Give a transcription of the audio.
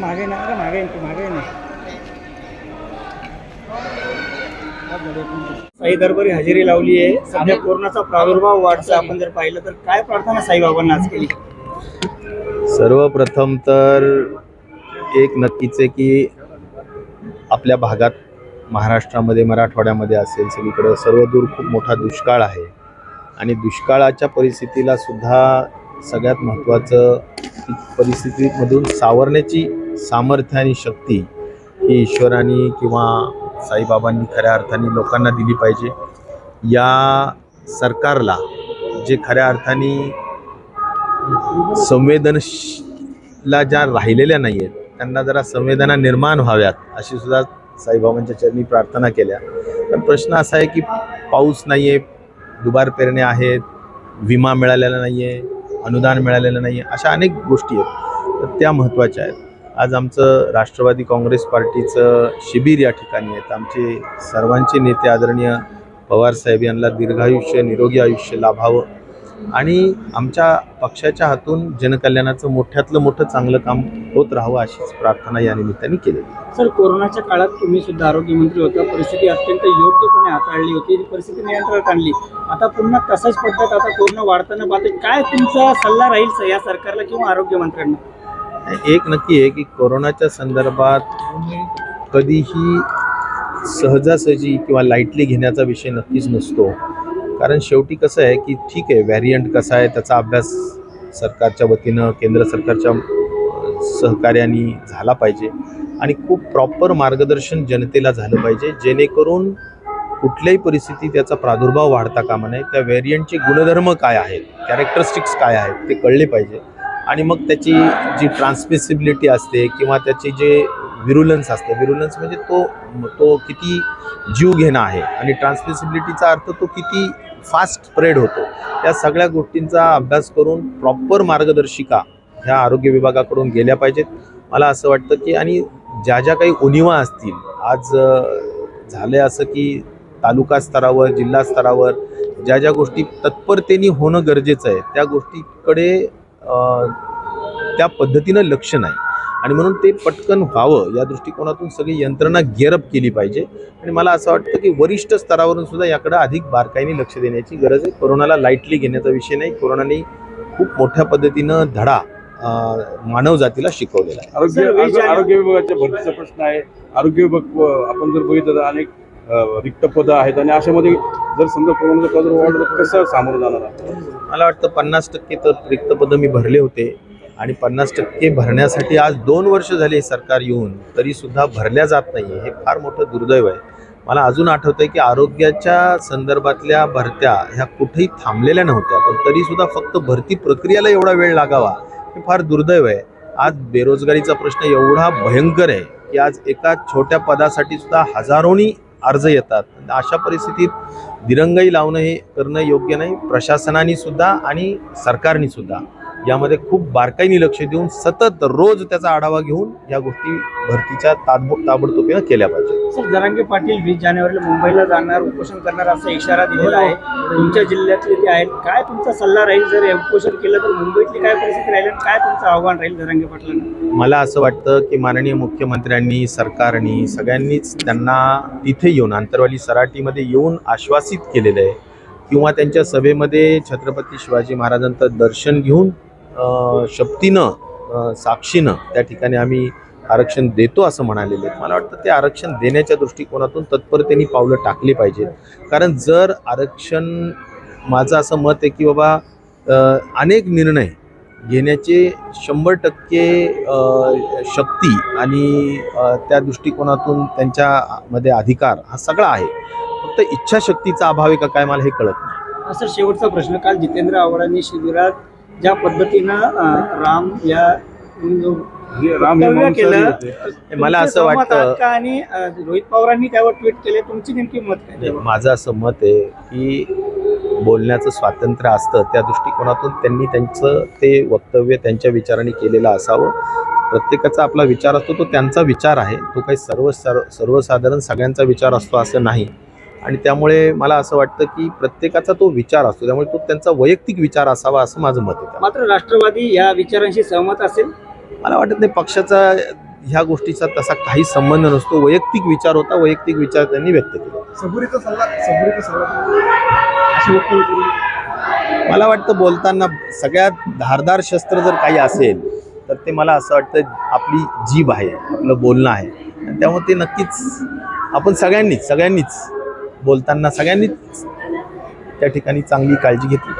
मागे ना अरे मागे मागे नाही साई दरबारी हजेरी लावली आहे. सध्या कोरोनाचा प्रादुर्भाव वाढचा आपण जर पाहिलं तर काय प्रार्थना साईबाबांना आज केली? सर्वप्रथम तर एक नक्कीच आहे की आपल्या भागात महाराष्ट्रामध्ये मराठवाड्यामध्ये असेल सगळीकडं सर्वदूर खूप मोठा दुष्काळ आहे. आणि दुष्काळाच्या परिस्थितीला सुद्धा सगळ्यात महत्त्वाचं परिस्थितीमधून सावरण्याची सामर्थ्य आणि शक्ती ही ईश्वराने किंवा साईबाबांनी खऱ्या अर्थाने लोकांना दिली पाहिजे. या सरकारला जे खऱ्या अर्थाने संवेदनशीला ज्या राहिलेल्या नाही आहेत त्यांना जरा संवेदना निर्माण व्हाव्यात अशी सुद्धा साईबाबांच्या चरणी प्रार्थना केल्या. पण प्रश्न असा आहे की पाऊस नाही आहे दुबार पेरण्या आहेत विमा मिळालेला नाही आहे अनुदान मिळालेलं नाही आहे अशा अनेक गोष्टी आहेत. तर त्या महत्त्वाच्या आहेत. आज आमचं राष्ट्रवादी काँग्रेस पार्टीचं शिबिर या ठिकाणी आहेत आमचे सर्वांचे नेते आदरणीय पवारसाहेब यांना दीर्घायुष्य निरोगी आयुष्य लाभावं. आणि आमच्या पक्षाच्या हातून जनकल्याणाचं मोठ्यातलं मोठं चांगलं काम होत राहावं अशीच प्रार्थना या निमित्ताने आहे. सर कोरोनाच्या काळात तुम्ही सुद्धा आरोग्यमंत्री होता. परिस्थिती अत्यंत योग्यपणे हाताळली होती. ती परिस्थिती नियंत्रणात आणली. आता पुन्हा तसाच पद्धत आता कोरोना वाढताना पाहते काय तुमचा सल्ला राहील या सरकारला किंवा आरोग्यमंत्र्यांना एक नक्की आहे की कोरोनाच्या संदर्भात कधीही सहजासहजी किंवा लाईटली घेण्याचा विषय नक्कीच नसतो. कारण शेवटी कसं आहे की ठीक आहे व्हॅरियंट कसा आहे त्याचा अभ्यास सरकारच्या वतीनं केंद्र सरकारच्या सहकार्याने झाला पाहिजे आणि खूप प्रॉपर मार्गदर्शन जनतेला झालं पाहिजे जेणेकरून कुठल्याही परिस्थितीत त्याचा प्रादुर्भाव वाढता कामा नये. त्या व्हेरियंटचे गुणधर्म काय आहेत कॅरेक्टरिस्टिक्स काय आहेत ते कळले पाहिजे. आणि मग त्याची जी ट्रान्समिसिबिलिटी असते किंवा त्याची जे विरुलन्स असते विरुलन्स म्हणजे तो तो किती जीव घेणं आहे. आणि ट्रान्समिसिबिलिटीचा अर्थ तो किती फास्ट स्प्रेड होतो. या सगळ्या गोष्टींचा अभ्यास करून प्रॉपर मार्गदर्शिका ह्या आरोग्य विभागाकडून गेल्या पाहिजेत. मला असं वाटतं की आणि ज्या ज्या काही उणिवा असतील आज अ, झालं असं की तालुका स्तरावर जिल्हा स्तरावर ज्या ज्या गोष्टी तत्परतेने होणं गरजेचं आहे त्या गोष्टीकडे त्या पद्धतीनं लक्ष नाही. आणि म्हणून ते पटकन व्हावं या दृष्टिकोनातून सगळी यंत्रणा गेअरअप केली पाहिजे. आणि मला असं वाटतं की वरिष्ठ स्तरावरून सुद्धा याकडे अधिक बारकाईने लक्ष देण्याची गरज आहे. कोरोनाला लाईटली घेण्याचा विषय नाही. कोरोनाने खूप मोठ्या पद्धतीनं धडा मानव जातीला शिकवलेला आहे. आरोग्य आरोग्य- विभागाच्या भरतीचा प्रश्न आहे. आरोग्य विभाग आपण जर बघितलं तर अनेक रिक्त पदं आहेत आणि अशामध्ये जर समजा कोरोनाचा प्रादुर्भाव वाढला तर कसं सामोरं जाणार आहे मला वाटतं पन्नास टक्के तर रिक्त पदं मी भरले होते. आणि पन्नास टक्के भरण्यासाठी आज दोन वर्ष झाले सरकार येऊन तरीसुद्धा भरल्या जात नाही हे फार मोठं दुर्दैव आहे. मला अजून आठवतं आहे की आरोग्याच्या संदर्भातल्या भरत्या ह्या कुठेही थांबलेल्या नव्हत्या पण तरीसुद्धा फक्त भरती प्रक्रियेला एवढा वेळ लागावा हे फार दुर्दैव आहे. आज बेरोजगारीचा प्रश्न एवढा भयंकर आहे की आज एका छोट्या पदासाठी सुद्धा हजारोनी अर्ज येतात. अशा परिस्थितीत दिरंगाई लावणं हे करणं योग्य नाही प्रशासनाने सुद्धा आणि सरकारने सुद्धा. यामध्ये खूप बारकाईने लक्ष देऊन सतत रोज त्याचा आढावा घेऊन या गोष्टी भरतीच्या ताबो ताबडतोबीनं केल्या पाहिजेत. सर जरांगे पाटील वीस जानेवारीला मुंबईला जाणार उपोषण करणार असा इशारा दिलेला आहे. तुमच्या जिल्ह्यातले ते आहेत काय तुमचा सल्ला राहील जर उपोषण केलं तर मुंबईतली काय परिस्थिती राहील काय तुमचं आव्हान राहील जरांगे पाटलांना? मला असं वाटतं की माननीय मुख्यमंत्र्यांनी सरकारनी सगळ्यांनीच त्यांना तिथे येऊन आंतरवाली सराटीमध्ये येऊन आश्वासित केलेलं आहे. किंवा त्यांच्या सभेमध्ये छत्रपती शिवाजी महाराजांचं दर्शन घेऊन शक्तीनं साक्षीनं त्या ठिकाणी आम्ही आरक्षण देतो असं म्हणालेले आहेत. मला वाटतं ते आरक्षण देण्याच्या दृष्टिकोनातून तत्परतेने पावलं टाकली पाहिजेत. कारण जर आरक्षण माझं असं मत आहे की बाबा अनेक निर्णय घेण्याचे शंभर टक्के शक्ती आणि त्या दृष्टिकोनातून त्यांच्यामध्ये अधिकार हा सगळा आहे. फक्त इच्छाशक्तीचा अभाव आहे का काय मला हे कळत नाही. सर शेवटचा प्रश्न. काल जितेंद्र आव्हाडांनी शिबिरात ज्या पद्धतीनं अं, राम या जो हे राम हे वक्तव्य मांसाहारी केलं होते. मला तुमचे असं सहमत वाटतं- आहात का? आणि अं, रोहित पवारांनी त्यावर ट्विट केले तुमची नेमकी मत काय त्यावर? माझं असं मत आहे की बोलण्याचं स्वातंत्र्य असतं त्या दृष्टिकोनातून त्यांनी त्यांचं ते वक्तव्य त्यांच्या विचाराने केलेलं असावं प्रत्येकाचा आपला विचार असतो तो त्यांचा विचार आहे तो काही सर्व सर्व सर्वसाधारण सगळ्यांचा विचार असतो असं नाही आणि त्यामुळे मला असं वाटतं की प्रत्येकाचा तो विचार असतो. त्यामुळे तो त्यांचा वैयक्तिक विचार असावा असं माझं मत आहे. मात्र राष्ट्रवादी या विचारांशी सहमत असेल? मला वाटत नाही पक्षाचा ह्या गोष्टीचा तसा काही संबंध नसतो. वैयक्तिक विचार होता वैयक्तिक विचार त्यांनी व्यक्त केले. सबुरीचा सल्ला सबुरीचा सल्ला मला वाटतं बोलताना सगळ्यात धारदार शस्त्र जर काही असेल तर ते मला असं वाटतं आपली जीभ आहे आपलं बोलणं आहे. आणि त्यामुळे ते नक्कीच आपण सगळ्यांनीच सगळ्यांनीच बोलताना सगळ्यांनीच त्या ठिकाणी चांगली काळजी घेतली